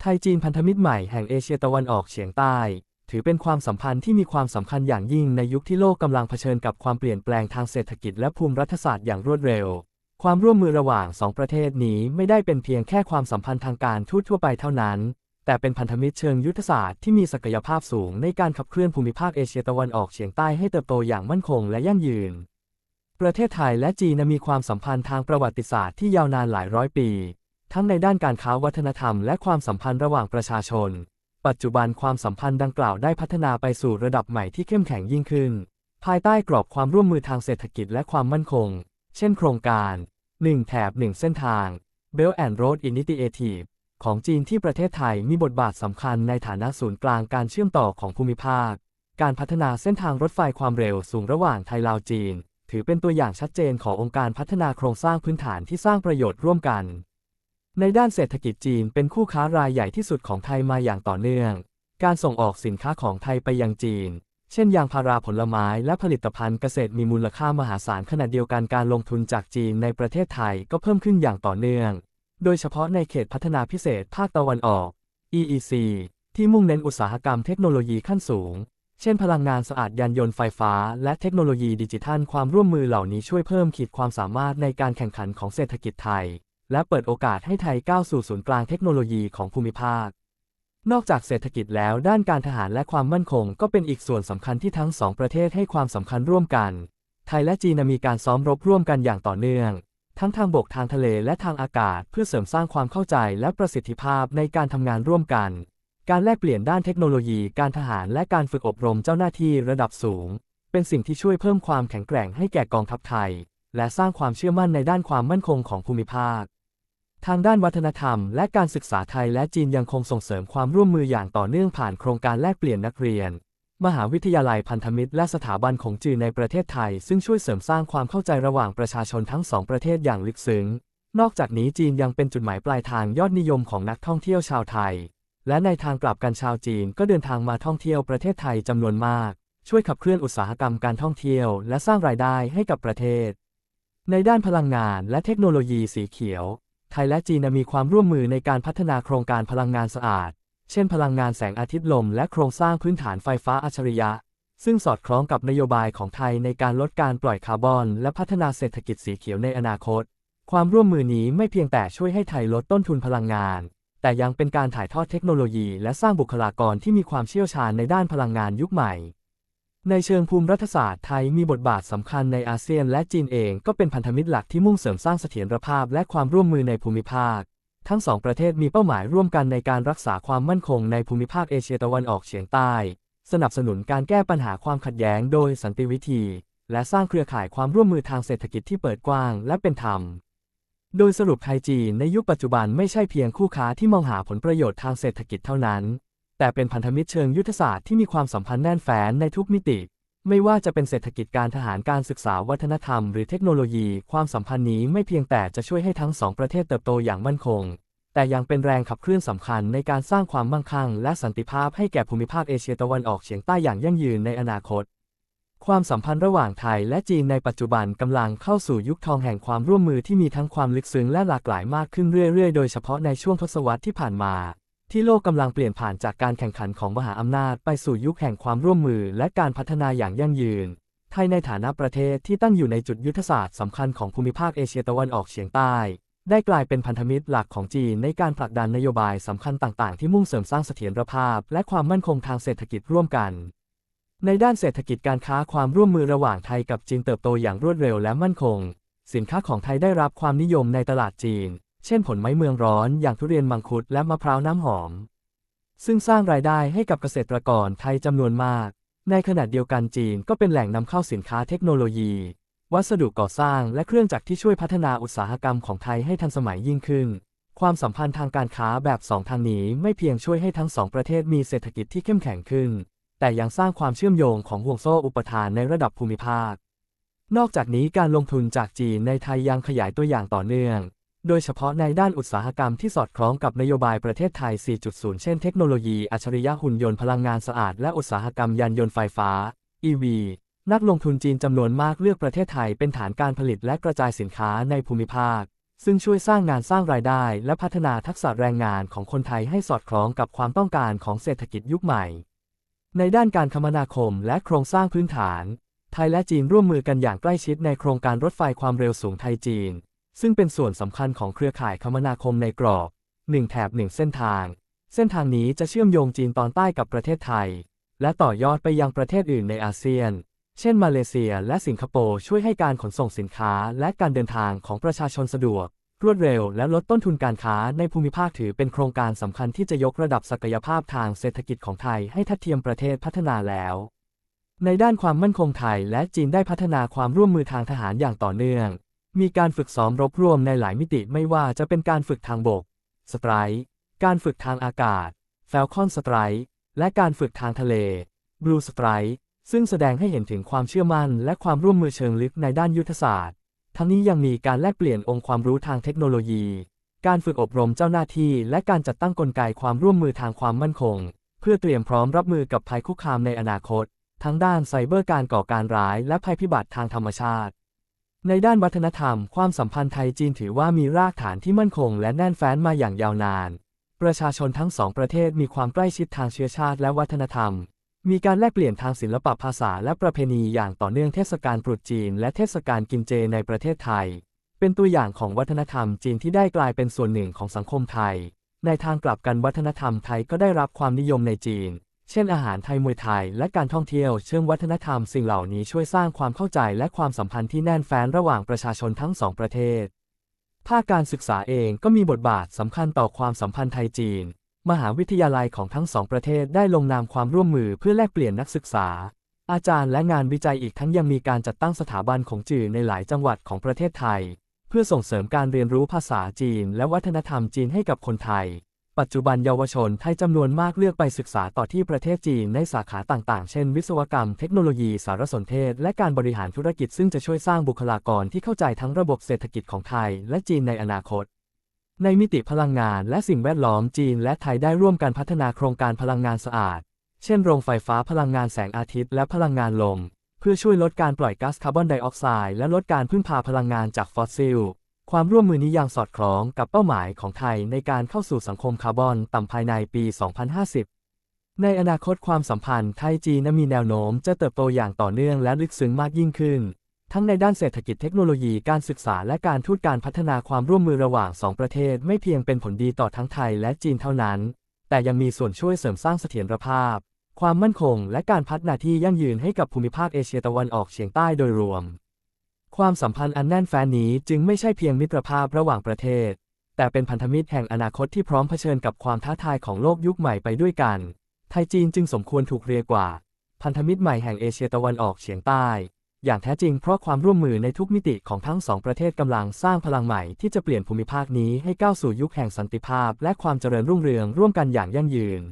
ไทยจีนพันธมิตรใหม่แห่งเอเชียตะวันออกเฉียงใต้ ถือเป็นความสัมพันธ์ที่มีความสำคัญอย่างยิ่งในยุคที่โลกกำลังเผชิญกับความเปลี่ยนแปลงทางเศรษฐกิจและภูมิรัฐศาสตร์อย่างรวดเร็ว ความร่วมมือระหว่างสองประเทศนี้ไม่ได้เป็นเพียงแค่ความสัมพันธ์ทางการทูตทั่วไปเท่านั้น แต่เป็นพันธมิตรเชิงยุทธศาสตร์ที่มีศักยภาพสูงในการขับเคลื่อนภูมิภาคเอเชียตะวันออกเฉียงใต้ให้เติบโตอย่างมั่นคงและยั่งยืน ประเทศไทยและจีนมีความสัมพันธ์ทางประวัติศาสตร์ที่ยาวนานหลายร้อยปี ทั้งในด้านการค้าวัฒนธรรมและความสัมพันธ์ระหว่างประชาชน ปัจจุบันความสัมพันธ์ดังกล่าวได้พัฒนาไปสู่ระดับใหม่ที่เข้มแข็งยิ่งขึ้น ภายใต้กรอบความร่วมมือทางเศรษฐกิจและความมั่นคง เช่นโครงการ 1 แถบ 1 เส้นทาง Belt and Road Initiative ของจีนที่ประเทศไทยมีบทบาทสำคัญในฐานะศูนย์กลางการเชื่อมต่อของภูมิภาค การพัฒนาเส้นทางรถไฟความเร็วสูงระหว่างไทยลาวจีน ถือเป็นตัวอย่างชัดเจนขององค์การพัฒนาโครงสร้างพื้นฐานที่สร้างประโยชน์ร่วมกัน ในด้านเศรษฐกิจจีนเป็นคู่ค้ารายใหญ่ที่สุดของไทยมาอย่างต่อเนื่อง การส่งออกสินค้าของไทยไปยังจีน เช่นยางพาราผลไม้และผลิตภัณฑ์เกษตรมีมูลค่ามหาศาลขณะเดียวกันการลงทุนจากจีนในประเทศไทยก็เพิ่มขึ้นอย่างต่อเนื่อง โดยเฉพาะในเขตพัฒนาพิเศษภาคตะวันออก EEC ที่มุ่งเน้นอุตสาหกรรมเทคโนโลยีขั้นสูง เช่นพลังงานสะอาดยานยนต์ไฟฟ้า และเทคโนโลยีดิจิทัล ความร่วมมือเหล่านี้ช่วยเพิ่มขีดความสามารถในการแข่งขันของเศรษฐกิจไทย และเปิดโอกาสให้ไทยก้าวสู่ศูนย์กลางเทคโนโลยีของภูมิภาค นอกจากเศรษฐกิจแล้วด้านการทหารและความมั่นคงก็เป็นอีกส่วนสำคัญที่ทั้งสองประเทศให้ความสำคัญร่วมกัน ไทยและจีนมีการซ้อมรบร่วมกันอย่างต่อเนื่อง ทั้งทางบกทางทะเลและทางอากาศ เพื่อเสริมสร้างความเข้าใจและประสิทธิภาพในการทำงานร่วมกัน การแลกเปลี่ยนด้านเทคโนโลยี การทหารและการฝึกอบรมเจ้าหน้าที่ระดับสูง เป็นสิ่งที่ช่วยเพิ่มความแข็งแกร่งให้แก่กองทัพไทย และสร้างความเชื่อมั่นในด้านความมั่นคงของภูมิภาค ทางด้านวัฒนธรรม และการศึกษาไทยและจีนยังคงส่งเสริมความร่วมมืออย่างต่อเนื่องผ่านโครงการแลกเปลี่ยนนักเรียน มหาวิทยาลัยพันธมิตร และสถาบันของจีนในประเทศไทย ซึ่งช่วยเสริมสร้างความเข้าใจระหว่างประชาชนทั้งสองประเทศอย่างลึกซึ้ง นอกจากนี้จีนยังเป็นจุดหมายปลายทางยอดนิยมของนักท่องเที่ยวชาวไทย และในทางกลับกันชาวจีนก็เดินทางมาท่องเที่ยวประเทศไทยจำนวนมาก ช่วยขับเคลื่อนอุตสาหกรรมการท่องเที่ยว และสร้างรายได้ให้กับประเทศ ในด้านพลังงานและเทคโนโลยีสีเขียว ไทยและจีนมีความร่วมมือในการพัฒนาโครงการพลังงานสะอาด เช่น พลังงานแสงอาทิตย์ลม และโครงสร้างพื้นฐานไฟฟ้าอัจฉริยะ ซึ่งสอดคล้องกับนโยบายของไทยในการลดการปล่อยคาร์บอน และพัฒนาเศรษฐกิจสีเขียวในอนาคต ความร่วมมือนี้ไม่เพียงแต่ช่วยให้ไทยลดต้นทุนพลังงาน แต่ยังเป็นการถ่ายทอดเทคโนโลยี และสร้างบุคลากรที่มีความเชี่ยวชาญในด้านพลังงานยุคใหม่ ในเชิงภูมิรัฐศาสตร์ไทยมีบทบาทสำคัญในอาเซียนและจีนเองก็เป็นพันธมิตรหลักที่มุ่งเสริมสร้างเสถียรภาพและความร่วมมือในภูมิภาค ทั้งสองประเทศมีเป้าหมายร่วมกันในการรักษาความมั่นคงในภูมิภาคเอเชียตะวันออกเฉียงใต้ สนับสนุนการแก้ปัญหาความขัดแย้งโดยสันติวิธี และสร้างเครือข่ายความร่วมมือทางเศรษฐกิจที่เปิดกว้างและเป็นธรรม โดยสรุปไทยจีนในยุคปัจจุบันไม่ใช่เพียงคู่ค้าที่มองหาผลประโยชน์ทางเศรษฐกิจเท่านั้น แต่เป็นพันธมิตรเชิงยุทธศาสตร์ที่มีความสัมพันธ์แน่นแฟ้นในทุกมิติ ไม่ว่าจะเป็นเศรษฐกิจการทหารการศึกษาวัฒนธรรมหรือเทคโนโลยี ความสัมพันธ์นี้ไม่เพียงแต่จะช่วยให้ทั้งสองประเทศเติบโตอย่างมั่นคง แต่ยังเป็นแรงขับเคลื่อนสำคัญในการสร้างความมั่งคั่ง และสันติภาพให้แก่ภูมิภาคเอเชียตะวันออกเฉียงใต้อย่างยั่งยืนในอนาคต ความสัมพันธ์ระหว่างไทยและจีนในปัจจุบันกำลังเข้าสู่ยุคทองแห่งความร่วมมือที่มีทั้งความลึกซึ้งและหลากหลายมากขึ้นเรื่อยๆ โดยเฉพาะในช่วงทศวรรษที่ผ่านมา ที่โลกกำลังเปลี่ยนผ่านจากการแข่งขันของมหาอำนาจไปสู่ยุคแห่งความร่วมมือและการพัฒนาอย่างยั่งยืน ไทยในฐานะประเทศที่ตั้งอยู่ในจุดยุทธศาสตร์สำคัญของภูมิภาคเอเชียตะวันออกเฉียงใต้ ได้กลายเป็นพันธมิตรหลักของจีนในการผลักดันนโยบายสำคัญต่าง ๆ ที่มุ่งเสริมสร้างเสถียรภาพ และความมั่นคงทางเศรษฐกิจร่วมกัน ในด้านเศรษฐกิจการค้าความร่วมมือระหว่างไทยกับจีนเติบโตอย่างรวดเร็วและมั่นคง สินค้าของไทยได้รับความนิยมในตลาดจีน เช่นผลไม้เมืองร้อนอย่างทุเรียนมังคุดและมะพร้าวน้ำหอม ซึ่งสร้างรายได้ให้กับเกษตรกรไทยจำนวนมาก ในขณะเดียวกันจีนก็เป็นแหล่งนำเข้าสินค้าเทคโนโลยี วัสดุก่อสร้างและเครื่องจักรที่ช่วยพัฒนาอุตสาหกรรมของไทยให้ทันสมัยยิ่งขึ้น ความสัมพันธ์ทางการค้าแบบสองทางนี้ไม่เพียงช่วยให้ทั้งสองประเทศมีเศรษฐกิจที่เข้มแข็งขึ้น แต่ยังสร้างความเชื่อมโยงของห่วงโซ่อุปทานในระดับภูมิภาค นอกจากนี้การลงทุนจากจีนในไทยยังขยายตัวอย่างต่อเนื่อง โดยเฉพาะในด้านอุตสาหกรรมที่สอดคล้องกับนโยบายประเทศไทย 4.0 เช่นเทคโนโลยีอัจฉริยะหุ่นยนต์พลังงานสะอาดและอุตสาหกรรมยานยนต์ไฟฟ้า EV นักลงทุนจีนจำนวนมากเลือกประเทศไทยเป็นฐานการผลิตและกระจายสินค้าในภูมิภาค ซึ่งช่วยสร้างงานสร้างรายได้ และพัฒนาทักษะแรงงานของคนไทยให้สอดคล้องกับความต้องการของเศรษฐกิจยุคใหม่ ในด้านการคมนาคมและโครงสร้างพื้นฐาน ไทยและจีนร่วมมือกันอย่างใกล้ชิดในโครงการรถไฟความเร็วสูงไทยจีน ซึ่งเป็นส่วนสำคัญของเครือข่ายคมนาคมในกรอบ 1 แถบ 1 เส้นทาง เส้นทางนี้จะเชื่อมโยงจีนตอนใต้กับประเทศไทย และต่อยอดไปยังประเทศอื่นในอาเซียน เช่น มาเลเซียและสิงคโปร์ช่วยให้การขนส่งสินค้าและการเดินทางของประชาชนสะดวก รวดเร็วและลดต้นทุนการค้าในภูมิภาคถือเป็นโครงการสำคัญที่จะยกระดับศักยภาพทางเศรษฐกิจของไทยให้ทัดเทียมประเทศพัฒนาแล้วในด้านความมั่นคงไทยและจีนได้พัฒนาความร่วมมือทางทหารอย่างต่อเนื่อง มีการฝึกซ้อมรบร่วมในหลายมิติไม่ว่าจะเป็นการฝึกทางบก สไตร์การฝึกทางอากาศ Falcon Strike และการฝึกทางทะเล Blue Strike ซึ่งแสดงให้เห็นถึงความเชื่อมั่น และความร่วมมือเชิงลึกในด้านยุทธศาสตร์ ทั้งนี้ยังมีการแลกเปลี่ยนองค์ความรู้ทางเทคโนโลยี การฝึกอบรมเจ้าหน้าที่ และการจัดตั้งกลไกความร่วมมือทางความมั่นคง เพื่อเตรียมพร้อมรับมือกับภัยคุกคามในอนาคต ทั้งด้านไซเบอร์การก่อการร้าย และภัยพิบัติทางธรรมชาติ ในด้านวัฒนธรรม ความสัมพันธ์ไทยจีนถือว่ามีรากฐานที่มั่นคง และแน่นแฟ้นมาอย่างยาวนาน ประชาชนทั้งสองประเทศมีความใกล้ชิดทางเชื้อชาติและวัฒนธรรม มีการแลกเปลี่ยนทางศิลปะภาษาและประเพณีอย่างต่อเนื่องเทศกาลตรุษจีน และเทศกาลกินเจในประเทศไทย เป็นตัวอย่างของวัฒนธรรมจีนที่ได้กลายเป็นส่วนหนึ่งของสังคมไทย ในทางกลับกันวัฒนธรรมไทยก็ได้รับความนิยมในจีน เช่นอาหารไทยมวยไทย และการท่องเที่ยวเชิงวัฒนธรรมสิ่งเหล่านี้ช่วยสร้างความเข้าใจและความสัมพันธ์ที่แน่นแฟ้นระหว่างประชาชนทั้งสองประเทศ ภาคการศึกษาเองก็มีบทบาทสำคัญต่อความสัมพันธ์ไทยจีน มหาวิทยาลัยของทั้งสองประเทศได้ลงนามความร่วมมือเพื่อแลกเปลี่ยนนักศึกษา อาจารย์และงานวิจัยอีกทั้งยังมีการจัดตั้งสถาบันของจื่อในหลายจังหวัดของประเทศไทย เพื่อส่งเสริมการเรียนรู้ภาษาจีน และวัฒนธรรมจีนให้กับคนไทย ปัจจุบันเยาวชนไทยจำนวนมากเลือกไปศึกษาต่อที่ประเทศจีนในสาขาต่างๆ เช่น วิศวกรรม เทคโนโลยี สารสนเทศ และการบริหารธุรกิจซึ่งจะช่วยสร้างบุคลากรที่เข้าใจทั้งระบบเศรษฐกิจของไทยและจีนในอนาคต ในมิติพลังงานและสิ่งแวดล้อมจีนและไทยได้ร่วมกันพัฒนาโครงการพลังงานสะอาด เช่น โรงไฟฟ้าพลังงานแสงอาทิตย์และพลังงานลม เพื่อช่วยลดการปล่อยก๊าซคาร์บอนไดออกไซด์และลดการพึ่งพาพลังงานจากฟอสซิล ความร่วมมือนี้ยังสอดคล้องกับเป้าหมายของไทยในการเข้าสู่สังคมคาร์บอนต่ำภายในปี 2050 ในอนาคตความสัมพันธ์ไทยจีนมีแนวโน้มจะเติบโตอย่างต่อเนื่องและลึกซึ้งมากยิ่งขึ้น ทั้งในด้านเศรษฐกิจเทคโนโลยีการศึกษาและการทูตการพัฒนาความร่วมมือระหว่างสองประเทศไม่เพียงเป็นผลดีต่อทั้งไทยและจีนเท่านั้น แต่ยังมีส่วนช่วยเสริมสร้างเสถียรภาพ ความมั่นคง และการพัฒนาที่ยั่งยืนให้กับภูมิภาคเอเชียตะวันออกเฉียงใต้โดยรวม ความสัมพันธ์อันแน่นแฟ้นนี้จึงไม่ใช่เพียงมิตรภาพระหว่างประเทศ แต่เป็นพันธมิตรแห่งอนาคตที่พร้อมเผชิญกับความท้าทายของโลกยุคใหม่ไปด้วยกัน ไทยจีนจึงสมควรถูกเรียกว่า พันธมิตรใหม่แห่งเอเชียตะวันออกเฉียงใต้ อย่างแท้จริงเพราะความร่วมมือในทุกมิติของทั้งสองประเทศกำลังสร้างพลังใหม่ที่จะเปลี่ยนภูมิภาคนี้ให้ก้าวสู่ยุคแห่งสันติภาพ และความเจริญรุ่งเรืองร่วมกันอย่างยั่งยืน